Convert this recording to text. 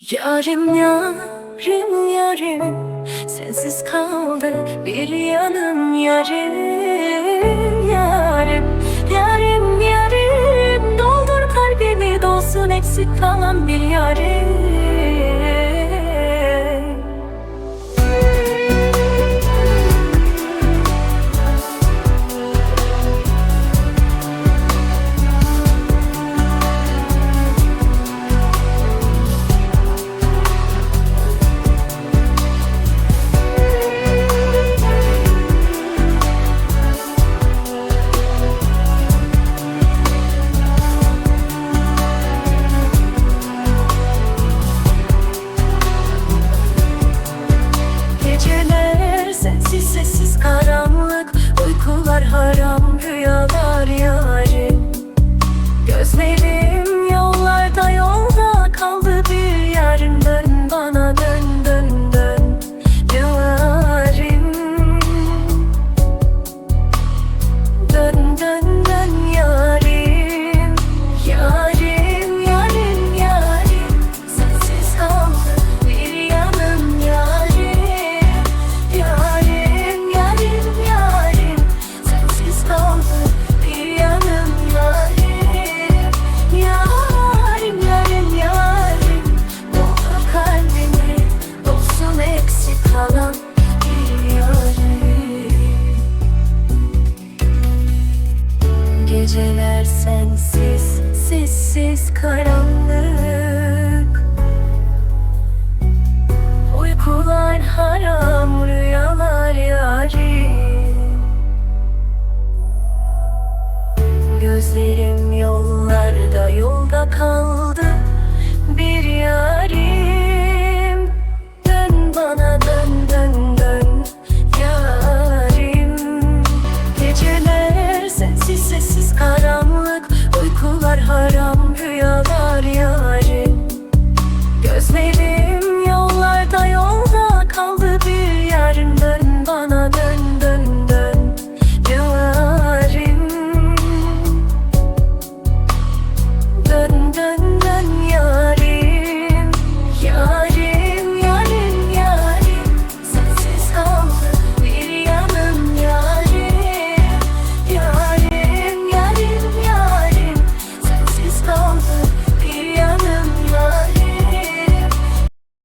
Yarim yarim yarim. Sensiz kaldı bir yanım yarim Yarim. Yarim yarim. Doldur kalbimi dolsun eksik kalan bir yarim karanlık Uykular haram. rüyalar kalan bir yarim Geceler sensiz, sessiz karanlık. Uykular haram, rüyalar yarim Gözlerim yollarda, yolda kaldı Yaram rüyalar yarim Gözlerim